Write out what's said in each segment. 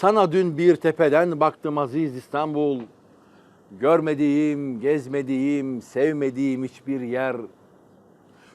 Sana dün bir tepeden baktım aziz İstanbul. Görmediğim, gezmediğim, sevmediğim hiçbir yer.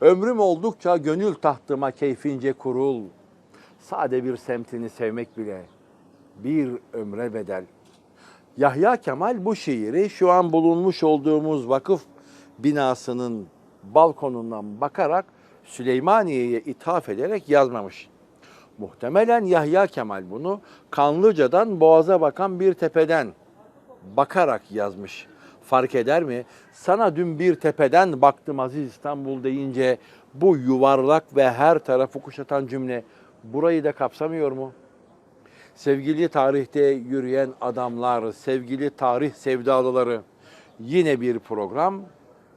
Ömrüm oldukça gönül tahtıma keyfince kurul. Sade bir semtini sevmek bile bir ömre bedel. Yahya Kemal bu şiiri şu an bulunmuş olduğumuz vakıf binasının balkonundan bakarak Süleymaniye'ye ithaf ederek yazmamış. Muhtemelen Yahya Kemal bunu Kanlıca'dan Boğaz'a bakan bir tepeden bakarak yazmış. Fark eder mi? Sana dün bir tepeden baktım Aziz İstanbul deyince bu yuvarlak ve her tarafı kuşatan cümle burayı da kapsamıyor mu? Sevgili tarihte yürüyen adamlar, sevgili tarih sevdalıları yine bir program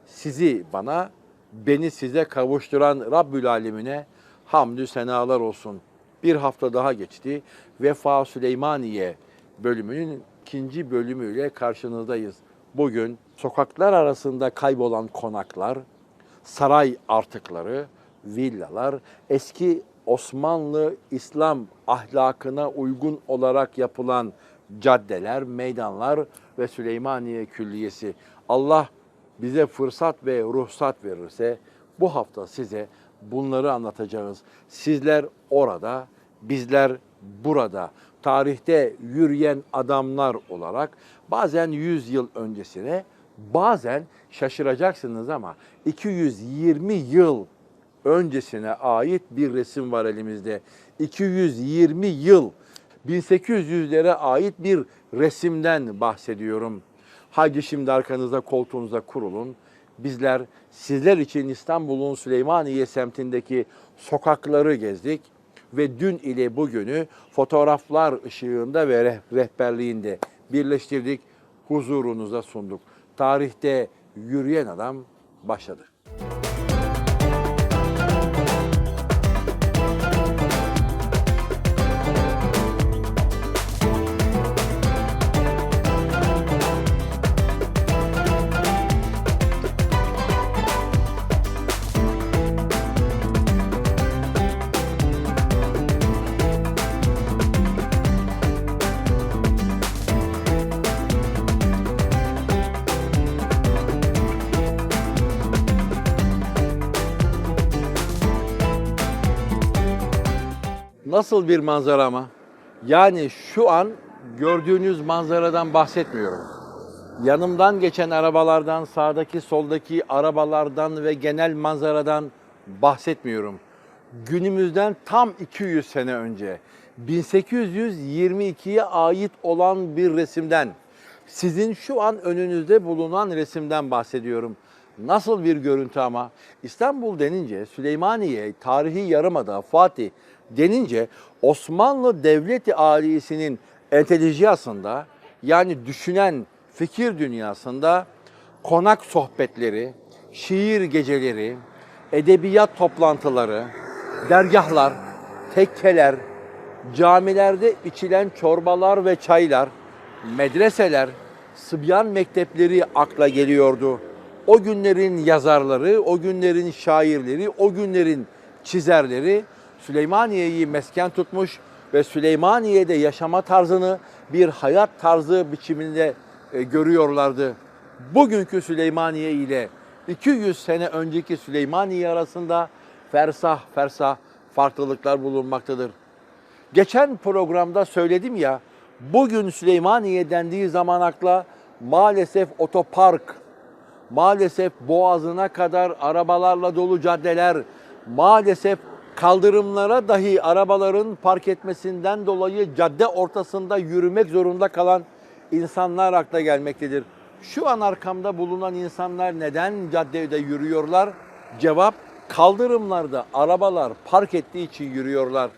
sizi bana, beni size kavuşturan Rabbül Alemine hamdü senalar olsun. Bir hafta daha geçti. Vefa Süleymaniye bölümünün ikinci bölümüyle karşınızdayız. Bugün sokaklar arasında kaybolan konaklar, saray artıkları, villalar, eski Osmanlı İslam ahlakına uygun olarak yapılan caddeler, meydanlar ve Süleymaniye Külliyesi. Allah bize fırsat ve ruhsat verirse bu hafta size bunları anlatacağız. Sizler orada, bizler burada. Tarihte yürüyen adamlar olarak bazen 100 yıl öncesine, bazen şaşıracaksınız ama 220 yıl öncesine ait bir resim var elimizde. 220 yıl 1800'lere ait bir resimden bahsediyorum. Haydi şimdi arkanıza koltuğunuza kurulun. Bizler sizler için İstanbul'un Süleymaniye semtindeki sokakları gezdik ve dün ile bugünü fotoğraflar ışığında ve reh- rehberliğinde birleştirdik, huzurunuza sunduk. Tarihte yürüyen adam başladı. Nasıl bir manzara ama? Yani şu an gördüğünüz manzaradan bahsetmiyorum. Yanımdan geçen arabalardan, sağdaki soldaki arabalardan ve genel manzaradan bahsetmiyorum. Günümüzden tam 200 sene önce 1822'ye ait olan bir resimden, sizin şu an önünüzde bulunan resimden bahsediyorum. Nasıl bir görüntü ama İstanbul denince Süleymaniye, tarihi yarımada Fatih denince Osmanlı Devleti Alisi'nin entelijiyasında yani düşünen fikir dünyasında konak sohbetleri, şiir geceleri, edebiyat toplantıları, dergahlar, tekkeler, camilerde içilen çorbalar ve çaylar, medreseler, Sıbyan mektepleri akla geliyordu. O günlerin yazarları, o günlerin şairleri, o günlerin çizerleri Süleymaniye'yi mesken tutmuş ve Süleymaniye'de yaşama tarzını bir hayat tarzı biçiminde e, görüyorlardı. Bugünkü Süleymaniye ile 200 sene önceki Süleymaniye arasında fersah fersah farklılıklar bulunmaktadır. Geçen programda söyledim ya, bugün Süleymaniye dendiği zaman akla maalesef otopark, maalesef boğazına kadar arabalarla dolu caddeler, maalesef kaldırımlara dahi arabaların park etmesinden dolayı cadde ortasında yürümek zorunda kalan insanlar akla gelmektedir. Şu an arkamda bulunan insanlar neden caddede yürüyorlar? Cevap kaldırımlarda arabalar park ettiği için yürüyorlar.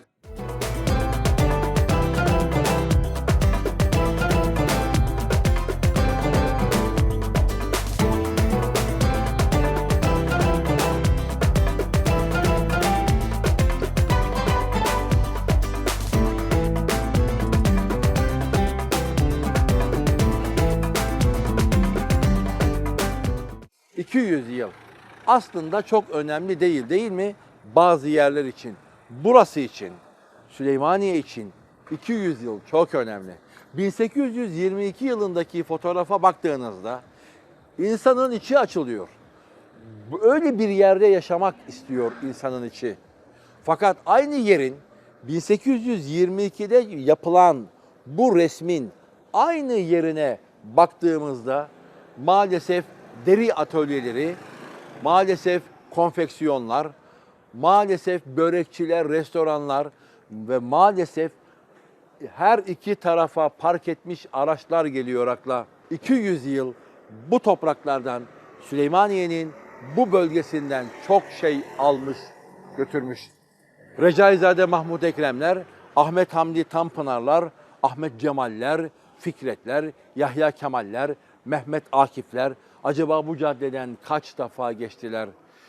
...200 yıl. Aslında çok önemli değil değil mi? Bazı yerler için, burası için, Süleymaniye için 200 yıl çok önemli. 1822 yılındaki fotoğrafa baktığınızda insanın içi açılıyor. Öyle bir yerde yaşamak istiyor insanın içi. Fakat aynı yerin 1822'de yapılan bu resmin aynı yerine baktığımızda maalesef deri atölyeleri, maalesef konfeksiyonlar, maalesef börekçiler, restoranlar ve maalesef her iki tarafa park etmiş araçlar geliyor akla. 200 yıl bu topraklardan Süleymaniye'nin bu bölgesinden çok şey almış, götürmüş. Recaizade Mahmut Ekremler, Ahmet Hamdi Tanpınarlar, Ahmet Cemaller, Fikretler, Yahya Kemaller, Mehmet Akifler acaba bu caddeden kaç defa geçtiler?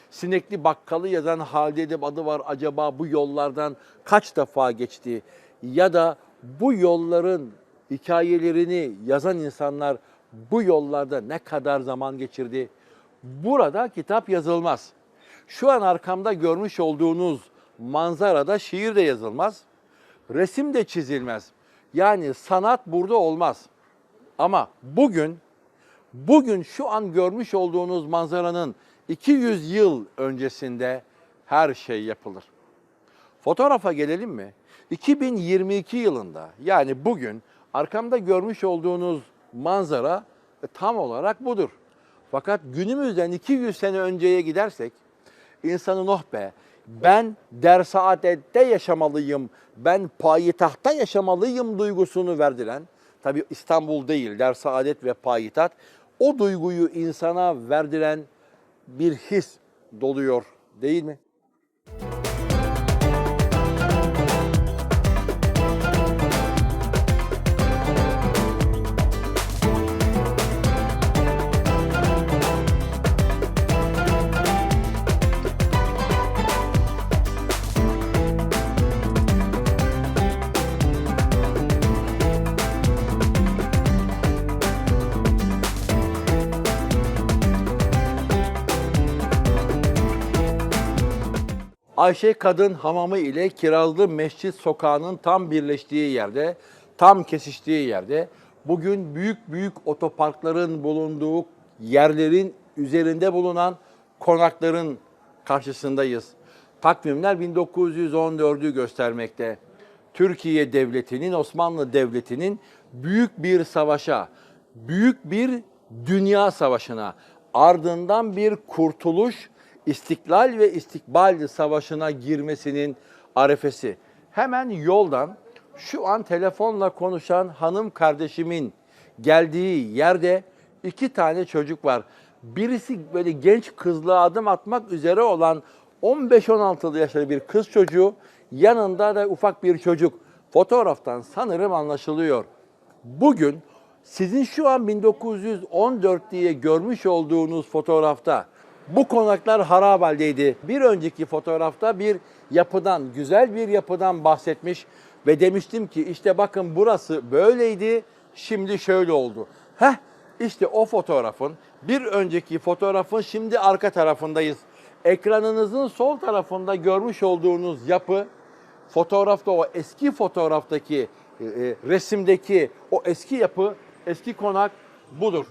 Sinekli Bakkalı yazan Halide Edip adı var acaba bu yollardan kaç defa geçti? Ya da bu yolların hikayelerini yazan insanlar bu yollarda ne kadar zaman geçirdi? Burada kitap yazılmaz. Şu an arkamda görmüş olduğunuz manzarada şiir de yazılmaz. Resim de çizilmez. Yani sanat burada olmaz. Ama bugün bugün şu an görmüş olduğunuz manzaranın 200 yıl öncesinde her şey yapılır. Fotoğrafa gelelim mi? 2022 yılında yani bugün arkamda görmüş olduğunuz manzara e, tam olarak budur. Fakat günümüzden 200 sene önceye gidersek insanın oh be ben der saadette yaşamalıyım, ben payitahta yaşamalıyım duygusunu verdiren, tabi İstanbul değil der saadet ve payitaht, o duyguyu insana verdiren bir his doluyor değil mi? Ayşe Kadın Hamamı ile Kirazlı Mescit Sokağı'nın tam birleştiği yerde, tam kesiştiği yerde bugün büyük büyük otoparkların bulunduğu yerlerin üzerinde bulunan konakların karşısındayız. Takvimler 1914'ü göstermekte. Türkiye Devleti'nin, Osmanlı Devleti'nin büyük bir savaşa, büyük bir dünya savaşına, ardından bir kurtuluş, istiklal ve istikbal savaşına girmesinin arefesi. Hemen yoldan şu an telefonla konuşan hanım kardeşimin geldiği yerde iki tane çocuk var. Birisi böyle genç kızlığa adım atmak üzere olan 15-16 yaşında bir kız çocuğu, yanında da ufak bir çocuk. Fotoğraftan sanırım anlaşılıyor. Bugün sizin şu an 1914 diye görmüş olduğunuz fotoğrafta bu konaklar harap haldeydi. Bir önceki fotoğrafta bir yapıdan, güzel bir yapıdan bahsetmiş ve demiştim ki işte bakın burası böyleydi, şimdi şöyle oldu. Heh, işte o fotoğrafın, bir önceki fotoğrafın şimdi arka tarafındayız. Ekranınızın sol tarafında görmüş olduğunuz yapı, fotoğrafta o eski fotoğraftaki, e, e, resimdeki o eski yapı, eski konak budur.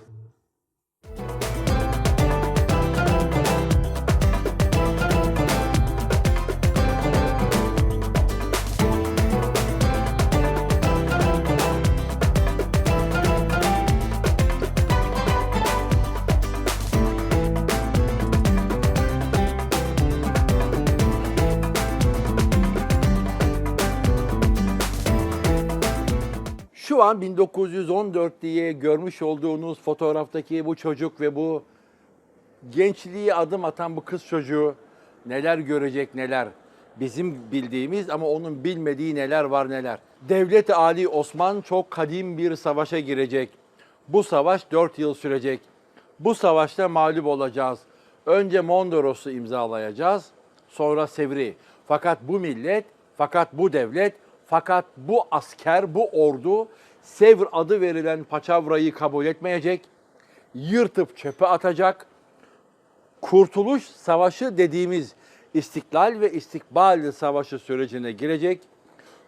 Şu an 1914 diye görmüş olduğunuz fotoğraftaki bu çocuk ve bu gençliğe adım atan bu kız çocuğu neler görecek neler. Bizim bildiğimiz ama onun bilmediği neler var neler. Devlet Ali Osman çok kadim bir savaşa girecek. Bu savaş 4 yıl sürecek. Bu savaşta mağlup olacağız. Önce Mondros'u imzalayacağız, sonra Sevr'i. Fakat bu millet, fakat bu devlet, fakat bu asker, bu ordu Sevr adı verilen paçavrayı kabul etmeyecek, yırtıp çöpe atacak, Kurtuluş Savaşı dediğimiz İstiklal ve İstikbal Savaşı sürecine girecek.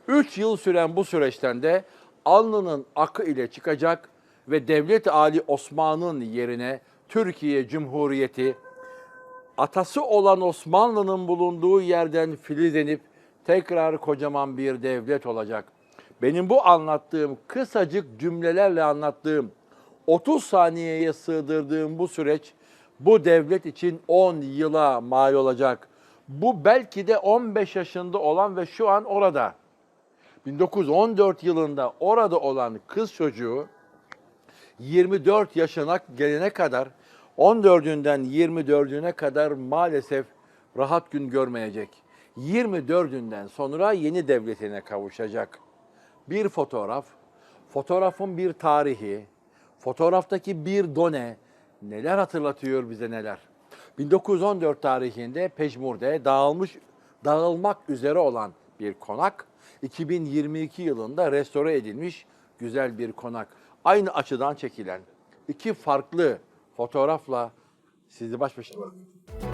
3 yıl süren bu süreçten de alnının akı ile çıkacak ve Devlet Ali Osman'ın yerine Türkiye Cumhuriyeti atası olan Osmanlı'nın bulunduğu yerden filizlenip tekrar kocaman bir devlet olacak. Benim bu anlattığım kısacık cümlelerle anlattığım 30 saniyeye sığdırdığım bu süreç bu devlet için 10 yıla mal olacak. Bu belki de 15 yaşında olan ve şu an orada. 1914 yılında orada olan kız çocuğu 24 yaşına gelene kadar 14'ünden 24'üne kadar maalesef rahat gün görmeyecek. 24'ünden sonra yeni devletine kavuşacak. Bir fotoğraf, fotoğrafın bir tarihi, fotoğraftaki bir done neler hatırlatıyor bize neler. 1914 tarihinde Pejmur'de dağılmış dağılmak üzere olan bir konak 2022 yılında restore edilmiş güzel bir konak. Aynı açıdan çekilen iki farklı fotoğrafla sizi baş başa bırakıyorum.